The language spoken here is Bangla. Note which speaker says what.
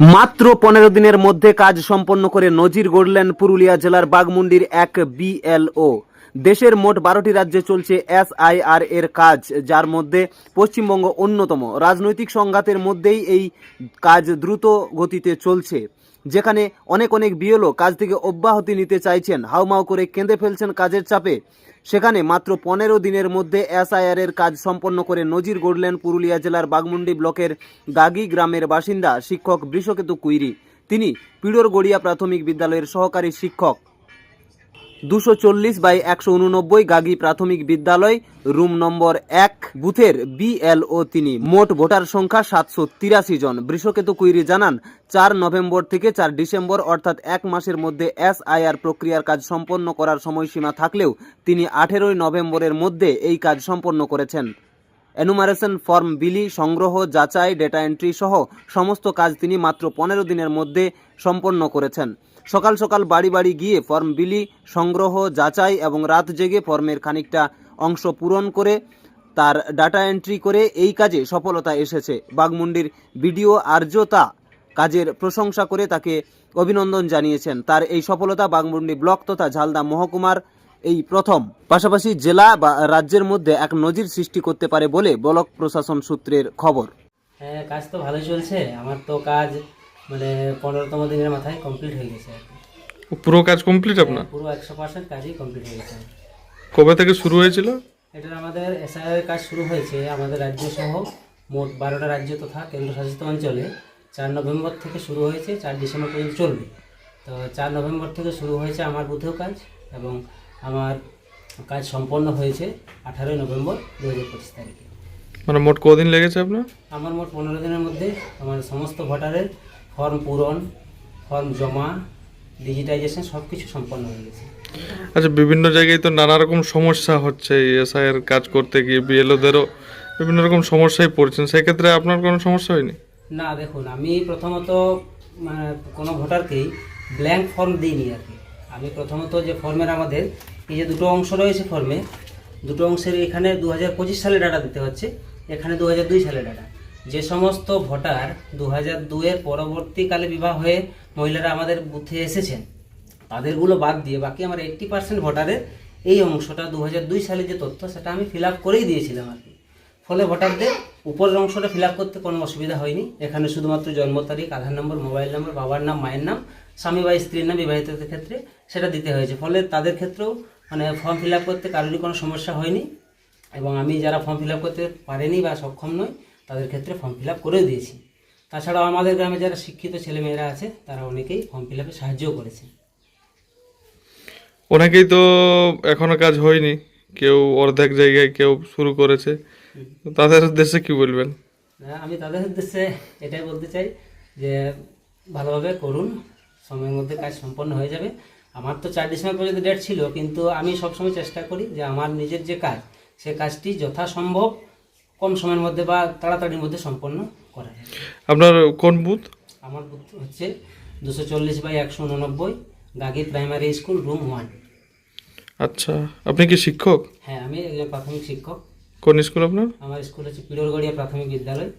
Speaker 1: মাত্র পনেরো দিনের মধ্যে কাজ সম্পন্ন করে নজির গড়লেন পুরুলিয়া জেলার বাগমুন্ডির এক বিএলও। দেশের মোট বারোটি রাজ্যে চলছে এসআইআর এর কাজ, যার মধ্যে পশ্চিমবঙ্গ অন্যতম। রাজনৈতিক সংঘাতের মধ্যেই এই কাজ দ্রুত গতিতে চলছে। যেখানে অনেক অনেক বিএলও কাজ থেকে অব্যাহতি নিতে চাইছেন। হাউমাউ করে কেঁদে ফেলছেন কাজের চাপে। সেখানে মাত্র পনেরো দিনের মধ্যে এসআইআরের কাজ সম্পন্ন করে নজির গড়লেন পুরুলিয়া জেলার বাগমুন্ডি ব্লকের গাগি গ্রামের বাসিন্দা শিক্ষক বৃষকেতু কুইরি। তিনি পিড়োরগড়িয়া প্রাথমিক বিদ্যালয়ের সহকারী শিক্ষক। দুশো চল্লিশ বাই একশো উননব্বই গাগি প্রাথমিক বিদ্যালয়, রুম নম্বর এক, বুথের বিএলও তিনি। মোট ভোটার সংখ্যা সাতশো তিরাশি জন। বৃষকেতু কুইরি জানান, চার নভেম্বর থেকে চার ডিসেম্বর, অর্থাৎ এক মাসের মধ্যে এসআইআর প্রক্রিয়ার কাজ সম্পন্ন করার সময়সীমা থাকলেও তিনি আঠেরোই নভেম্বরের মধ্যে এই কাজ সম্পন্ন করেছেন। এনুমারেশন ফর্ম, বিলি, সংগ্রহ, যাচাই, ডেটা এন্ট্রি সহ সমস্ত কাজ তিনি মাত্র পনেরো দিনের মধ্যে সম্পন্ন করেছেন। সকাল সকাল বাড়ি বাড়ি গিয়ে ফর্ম বিলি, সংগ্রহ, যাচাই এবং রাত জেগে ফর্মের খানিকটা অংশ পূরণ করে তার ডাটা এন্ট্রি করে এই কাজে সফলতা এসেছে। বাগমুন্ডির বিডিও আর্যতা কাজের প্রশংসা করে তাকে অভিনন্দন জানিয়েছেন। তার এই সফলতা বাগমুন্ডি ব্লক তথা ঝালদা মহকুমার এই প্রথম। পাশাপাশি জেলা বা রাজ্যের মধ্যে এক নজির সৃষ্টি করতে পারে বলে ব্লক প্রশাসন সূত্রের খবর।
Speaker 2: হ্যাঁ কাজ তো ভালোই চলছে। আমার তো কাজ মানে পনেরোতম দিনের মাথায় কমপ্লিট হয়ে গেছে
Speaker 3: পুরো কাজ কমপ্লিট আপনার?
Speaker 2: পুরো একশো পার্সেন্ট কাজই কমপ্লিট হয়ে গেছে।
Speaker 3: কবে থেকে শুরু হয়েছিল?
Speaker 2: এটার আমাদের এসআইআর কাজ শুরু হয়েছে আমাদের রাজ্য সহ মোট বারোটা রাজ্য তথা কেন্দ্রশাসিত অঞ্চলে। চার নভেম্বর থেকে শুরু হয়েছে চার ডিসেম্বর পর্যন্ত চলবে। তো চার নভেম্বর থেকে শুরু হয়েছে আমার বুথেও কাজ এবং আমার কাজ সম্পন্ন হয়েছে আঠারোই নভেম্বর দু হাজার পঁচিশ তারিখে।
Speaker 3: মানে মোট কদিন লেগেছে আপনার?
Speaker 2: আমার মোট পনেরো দিনের মধ্যে আমার সমস্ত ভোটারের ফর্ম পূরণ ফর্ম জমা ডিজিটাইজেশন সব কিছু সম্পন্ন হয়ে গেছে।
Speaker 3: আচ্ছা বিভিন্ন জায়গায় তো নানা রকম সমস্যা হচ্ছে এসআইয়ের কাজ করতে গিয়ে বিএলওদেরও বিভিন্ন রকম সমস্যায় পড়ছেন সেক্ষেত্রে আপনার কোনো সমস্যা হয়নি?
Speaker 2: না দেখুন আমি প্রথমত মানে কোনো ভোটারকেই ব্ল্যাঙ্ক ফর্ম দিইনি আর কি। আমি প্রথমত যে ফর্মের আমাদের, এই যে দুটো অংশ রয়েছে ফর্মে দুটো অংশের এখানে দু হাজার পঁচিশ সালে ডাটা দিতে হচ্ছে, এখানে দু হাজার দুই সালে ডাটা যে সমস্ত ভোটার দু হাজার দুয়ের পরবর্তীকালে বিবাহ হয়ে মহিলারা আমাদের বুথে এসেছেন, তাদেরগুলো বাদ দিয়ে বাকি আমার এইট্টি পার্সেন্ট ভোটারের এই অংশটা দু হাজার দুই সালে যে তথ্য, সেটা আমি ফিল করেই দিয়েছিলাম আর কি। ফলে ভোটারদের উপরের অংশটা ফিল করতে কোনো অসুবিধা হয়নি। এখানে শুধুমাত্র জন্ম তারিখ, আধার নম্বর মোবাইল নম্বর বাবার নাম, মায়ের নাম, স্বামী বা স্ত্রীর নাম বিবাহিতদের ক্ষেত্রে সেটা দিতে হয়েছে। ফলে তাদের ক্ষেত্রেও মানে ফর্ম ফিল করতে কারোরই কোনো সমস্যা হয়নি এবং আমি যারা ফর্ম ফিল করতে পারেনি বা সক্ষম নয় তাদের ক্ষেত্রে ফর্ম ফিল করেও দিয়েছি। তাছাড়াও আমাদের গ্রামে যারা শিক্ষিত ছেলেমেয়েরা আছে, তারা অনেকেই ফর্ম ফিল আপে সাহায্যও করেছে।
Speaker 3: অনেকেই তো এখনও কাজ হয়নি। কেউ অর্ধেক জায়গায় কেউ শুরু করেছে। তাদের উদ্দেশ্যে কি বলবেন?
Speaker 2: হ্যাঁ, আমি তাদের উদ্দেশ্যে এটাই বলতে চাই যে ভালোভাবে করুন সময়ের মধ্যে কাজ সম্পন্ন হয়ে যাবে। আমার তো চার ডিসেম্বর পর্যন্ত ডেট ছিল কিন্তু আমি সবসময় চেষ্টা করি যে আমার নিজের যে কাজ সে কাজটি যথাসম্ভব কম সময়ের মধ্যে বা তাড়াতাড়ির মধ্যে সম্পন্ন করা যায়।
Speaker 3: আপনার কোন বুথ?
Speaker 2: আমার বুথ হচ্ছে দুশো চল্লিশ বাই একশো উননব্বই গাগি প্রাইমারি স্কুল রুম ওয়ান।
Speaker 3: আচ্ছা আপনি কি শিক্ষক?
Speaker 2: হ্যাঁ আমি একজন প্রাথমিক শিক্ষক।
Speaker 3: কোন স্কুল আপনার?
Speaker 2: আমার স্কুল হচ্ছে পিরোরগড়িয়া প্রাথমিক বিদ্যালয়।